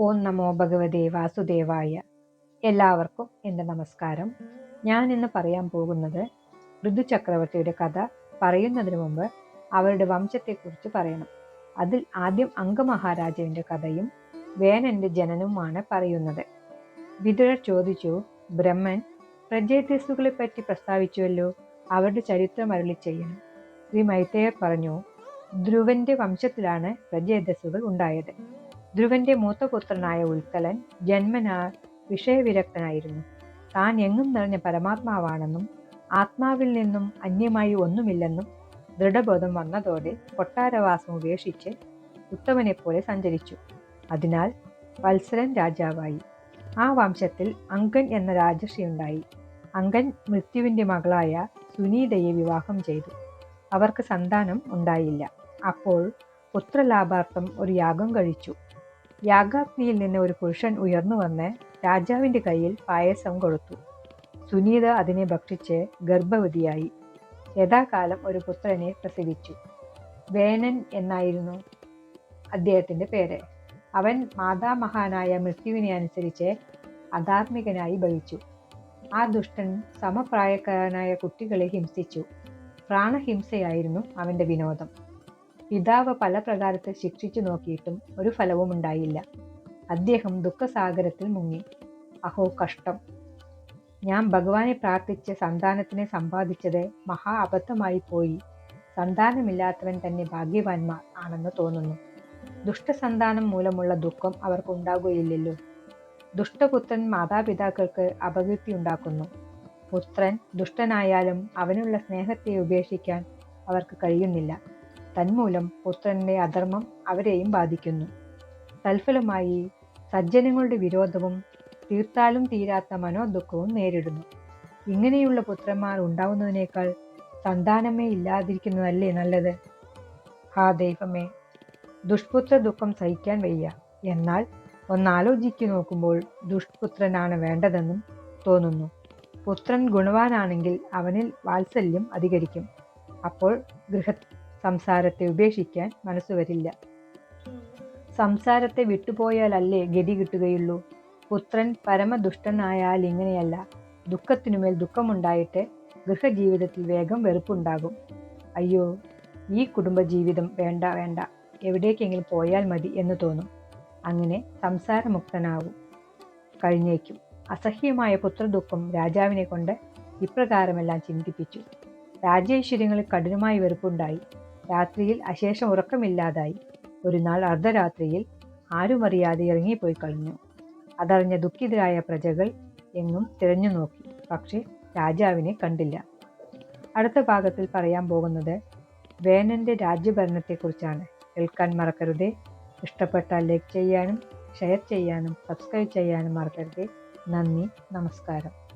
ഓം നമോ ഭഗവതേ വാസുദേവായ എല്ലാവർക്കും എന്റെ നമസ്കാരം. ഞാൻ ഇന്ന് പറയാൻ പോകുന്നത് ഋതു ചക്രവർത്തിയുടെ കഥ പറയുന്നതിന് മുമ്പ് അവരുടെ വംശത്തെക്കുറിച്ച് പറയണം. അതിൽ ആദ്യം അംഗമഹാരാജാവിന്റെ കഥയും വേനന്റെ ജനനവുമാണ് പറയുന്നത്. വിതുരർ ചോദിച്ചു ബ്രഹ്മൻ പ്രജേതസ്സുകളെ പറ്റി പ്രസ്താവിച്ചുവല്ലോ? അവരുടെ ചരിത്രം അരുളി ചെയ്യണം. ശ്രീ മൈത്തേയർ പറഞ്ഞു ധ്രുവന്റെ വംശത്തിലാണ് പ്രജേതസ്സുകൾ ഉണ്ടായത്. ധ്രുവന്റെ മൂത്തപുത്രനായ ഉൽക്കലൻ ജന്മനാ വിഷയവിരക്തനായിരുന്നു. താൻ എങ്ങും നിറഞ്ഞ പരമാത്മാവാണെന്നും ആത്മാവിൽ നിന്നും അന്യമായി ഒന്നുമില്ലെന്നും ദൃഢബോധം വന്നതോടെ കൊട്ടാരവാസം ഉപേക്ഷിച്ച് ഉത്തമനെപ്പോലെ സഞ്ചരിച്ചു. അതിനാൽ വത്സരൻ രാജാവായി. ആ വംശത്തിൽ അങ്കൻ എന്ന രാജർഷിയുണ്ടായി അങ്കൻ മൃത്യുവിന്റെ മകളായ സുനീതയെ വിവാഹം ചെയ്തു. അവർക്ക് സന്താനം ഉണ്ടായില്ല. അപ്പോൾ പുത്രലാഭാർത്ഥം ഒരു യാഗം കഴിച്ചു. യാഗാഗ്നിയിൽ നിന്ന് ഒരു പുരുഷൻ ഉയർന്നു വന്ന് രാജാവിന്റെ കയ്യിൽ പായസം കൊടുത്തു. സുനീത അതിനെ ഭക്ഷിച്ച് ഗർഭവതിയായി. യഥാകാലം ഒരു പുത്രനെ പ്രസവിച്ചു. വേനൻ എന്നായിരുന്നു അദ്ദേഹത്തിന്റെ പേര്. അവൻ മാതാമഹാനായ മൃത്യുവിനെ അനുസരിച്ച് അധാർമികനായി ഭവിച്ചു. ആ ദുഷ്ടൻ സമപ്രായക്കാരനായ കുട്ടികളെ ഹിംസിച്ചു. പ്രാണഹിംസയായിരുന്നു അവന്റെ വിനോദം. പിതാവ് പല പ്രകാരത്തിൽ ശിക്ഷിച്ചു നോക്കിയിട്ടും ഒരു ഫലവും ഉണ്ടായില്ല. അദ്ദേഹം ദുഃഖസാഗരത്തിൽ മുങ്ങി. അഹോ കഷ്ടം. ഞാൻ ഭഗവാനെ പ്രാർത്ഥിച്ച് സന്താനത്തിനെ സമ്പാദിച്ചത് മഹാ അബദ്ധമായി പോയി. സന്താനമില്ലാത്തവൻ തന്നെ ഭാഗ്യവാന്മാർ ആണെന്ന് തോന്നുന്നു. ദുഷ്ടസന്താനം മൂലമുള്ള ദുഃഖം അവർക്കുണ്ടാകുകയില്ലല്ലോ ദുഷ്ടപുത്രൻ മാതാപിതാക്കൾക്ക് അപകീർത്തി ഉണ്ടാക്കുന്നു. പുത്രൻ ദുഷ്ടനായാലും അവനുള്ള സ്നേഹത്തെ ഉപേക്ഷിക്കാൻ അവർക്ക് കഴിയുന്നില്ല. തന്മൂലം പുത്രന്റെ അധർമ്മം അവരെയും ബാധിക്കുന്നു. തൽഫലമായി സജ്ജനങ്ങളുടെ വിരോധവും തീർത്താലും തീരാത്ത മനോദുഃഖവും നേരിടുന്നു. ഇങ്ങനെയുള്ള പുത്രന്മാർ ഉണ്ടാവുന്നതിനേക്കാൾ സന്താനമേ ഇല്ലാതിരിക്കുന്നതല്ലേ നല്ലത്? ആ ദൈവമേ ദുഷ്പുത്ര ദുഃഖം സഹിക്കാൻ വയ്യ. എന്നാൽ ഒന്നാലോചിച്ചു നോക്കുമ്പോൾ ദുഷ്പുത്രനാണ് വേണ്ടതെന്നും തോന്നുന്നു. പുത്രൻ ഗുണവാനാണെങ്കിൽ അവനിൽ വാത്സല്യം അധികരിക്കും. അപ്പോൾ ഗൃഹ സംസാരത്തെ ഉപേക്ഷിക്കാൻ മനസ്സ് വരില്ല. സംസാരത്തെ വിട്ടുപോയാലല്ലേ ഗതി കിട്ടുകയുള്ളൂ. പുത്രൻ പരമദുഷ്ടനായാൽ ഇങ്ങനെയല്ല. ദുഃഖത്തിനുമേൽ ദുഃഖമുണ്ടായിട്ട് ഗൃഹജീവിതത്തിൽ വേഗം വെറുപ്പുണ്ടാകും. അയ്യോ ഈ കുടുംബജീവിതം വേണ്ട വേണ്ട. എവിടേക്കെങ്കിലും പോയാൽ മതി എന്ന് തോന്നും. അങ്ങനെ സംസാരമുക്തനാവും. കഴിഞ്ഞേക്കും. അസഹ്യമായ പുത്രദുഃഖം രാജാവിനെ കൊണ്ട് ഇപ്രകാരമെല്ലാം ചിന്തിപ്പിച്ചു. രാജേശ്വര്യങ്ങളിൽ കഠിനമായി വെറുപ്പുണ്ടായി. രാത്രിയിൽ അശേഷം ഉറക്കമില്ലാതായി. ഒരു നാൾ അർദ്ധരാത്രിയിൽ ആരുമറിയാതെ ഇറങ്ങിപ്പോയി കളഞ്ഞു. അതറിഞ്ഞ ദുഃഖിതരായ പ്രജകൾ എങ്ങും തിരഞ്ഞു നോക്കി. പക്ഷേ രാജാവിനെ കണ്ടില്ല. അടുത്ത ഭാഗത്തിൽ പറയാൻ പോകുന്നത് വേനന്റെ രാജ്യഭരണത്തെക്കുറിച്ചാണ്. കേൾക്കാൻ മറക്കരുതേ. ഇഷ്ടപ്പെട്ട ലൈക്ക് ചെയ്യാനും ഷെയർ ചെയ്യാനും സബ്സ്ക്രൈബ് ചെയ്യാനും മറക്കരുതേ. നന്ദി നമസ്കാരം.